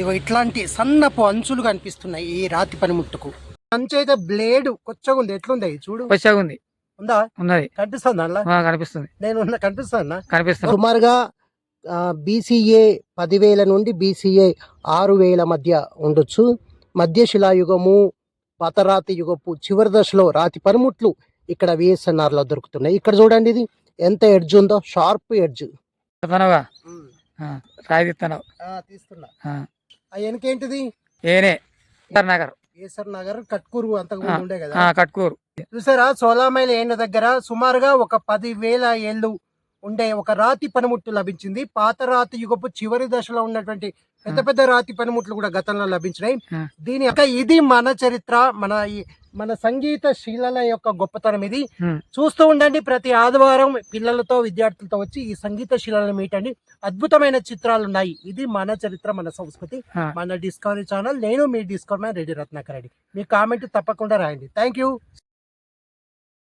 ఇగో ఇట్లాంటి సన్నపు అంచులు కనిపిస్తున్నాయి ఈ రాతి పనిముట్టుకు. అంచు అయితే బ్లేడ్ కొచ్చగా ఉంది. ఎట్లుంది? ఇది చూడు. వచ్చాగా ఉంది. ఉందా? ఉన్నది. కనిపిస్తుంది అలా కనిపిస్తుంది. నేను ఉన్న కనిపిస్తుందా కనిపిస్తుంది. సుమారుగా బీసీఏ పదివేల నుండి బీసీఏ ఆరు వేల మధ్య ఉండొచ్చు. మధ్య శిలాయుగము పతరాతి యుగపు చివరి దశలో రాతి పనిముట్లు ఇక్కడ VSNR లో దొరుకుతున్నాయి. ఇక్కడ చూడండి ఇది. ఎంత ఎడ్జ్ ఉందో? షార్ప్ ఎడ్జ్ రాయి తీస్తున్నావు తీస్తున్నా. ఆ. ఆ వెనకేంటిది? ఏనే నగర్ కేసర్ నగర్ కట్కూరు అంతకు ముందు ఉండే కదా? కట్కూరు. చూసారా? సోలామైల ఏళ్ళ దగ్గర సుమారుగా ఒక పది వేల ఏళ్ళు ఉండే ఒక రాతి పనిముట్టు లభించింది. పాత రాతి యుగపు చివరి దశలో ఉన్నటువంటి పెద్ద పెద్ద రాతి పనిముట్లు కూడా గతంలో లభించినాయి. దీని యొక్క ఇది మన చరిత్ర మన ఈ మన సంగీత శీలల యొక్క గొప్పతనం ఇది. చూస్తూ ఉండండి ప్రతి ఆదివారం పిల్లలతో విద్యార్థులతో వచ్చి ఈ సంగీత శీలను మీటండి. అద్భుతమైన చిత్రాలు ఉన్నాయి ఇది మన చరిత్ర మన సంస్కృతి. మన డిస్కవరీ ఛానల్. నేను మీ డిస్కవర్ మ్యాన్ రెడ్డి రత్నాకర్ రెడ్డి. మీ కామెంట్ తప్పకుండా రాయండి. Thank you